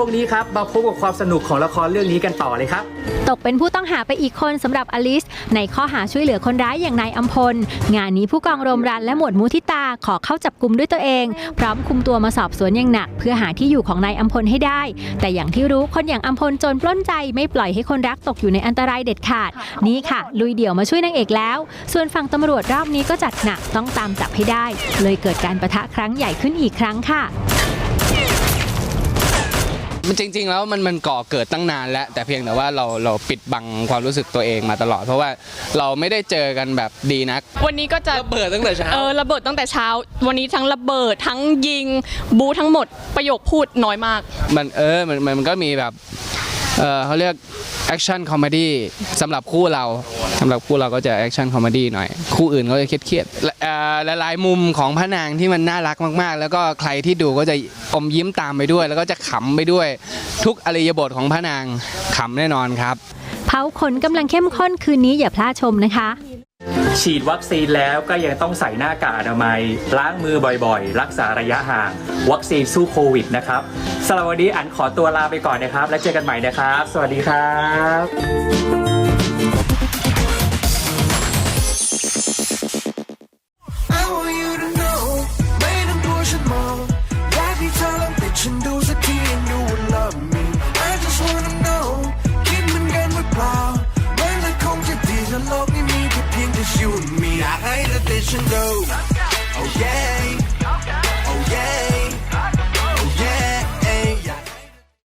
ช่วงนี้ครับมาพบกับความสนุกของละครเรื่องนี้กันต่อเลยครับ ตกเป็นผู้ต้องหาไปอีกคนสำหรับอลิส ในข้อหาช่วยเหลือคนร้ายอย่างนายอัมพล งานนี้ผู้กองรมรันและหมวดมุทิตาขอเข้าจับกลุ่มด้วยตัวเอง พร้อมคุมตัวมาสอบสวนอย่างหนัก เพื่อหาที่อยู่ของนายอัมพลให้ได้ แต่อย่างที่รู้คนอย่างอัมพลจรปล้นใจไม่ปล่อยให้คนรักตกอยู่ในอันตรายเด็ดขาด นี่ค่ะ ลุยเดี่ยวมาช่วยนางเอกแล้ว ส่วนฝั่งตำรวจรอบนี้ก็จัดหนักต้องตามจับให้ได้ เลยเกิดการประทะครั้งใหญ่ขึ้นอีกครั้งค่ะ มันจริง ๆ แล้วมันมันก่อเกิดตั้งนานแล้ว แต่เพียงแต่ว่าเราเราปิดบังความรู้สึกตัวเองมาตลอด เพราะว่าเราไม่ได้เจอกันแบบดีนักวันนี้ก็จะระเบิดตั้งแต่เช้า เออระเบิดตั้งแต่เช้า วันนี้ทั้งระเบิดทั้งยิง บูทั้งหมดประโยคพูดน้อยมาก มันเออมันมันมันก็มีแบบ เออเขาเรียกแอคชั่นคอมเมดี้สำหรับคู่เราสำหรับคู่เราก็จะแอคชั่นคอมเมดี้หน่อย คู่อื่นก็จะเครียดๆและเอ่อหลายๆมุมของพระนางที่มันน่ารักมากๆ แล้วก็ใครที่ดูก็จะอมยิ้มตามไปด้วย แล้วก็จะขำไปด้วยทุกอริยบทของพระนางขำแน่นอนครับ เผาขนกำลังเข้มข้นคืนนี้อย่าพลาดชมนะคะ ฉีดวัคซีนแล้วก็ยังต้องใส่หน้ากากอนามัยล้างมือบ่อยๆ รักษาระยะห่าง วัคซีนสู้โควิดนะครับสำหรับวันนี้อันขอตัวลาไปก่อนนะครับ แล้วเจอกันใหม่นะครับ สวัสดีครับ you and me. I hate the vision though.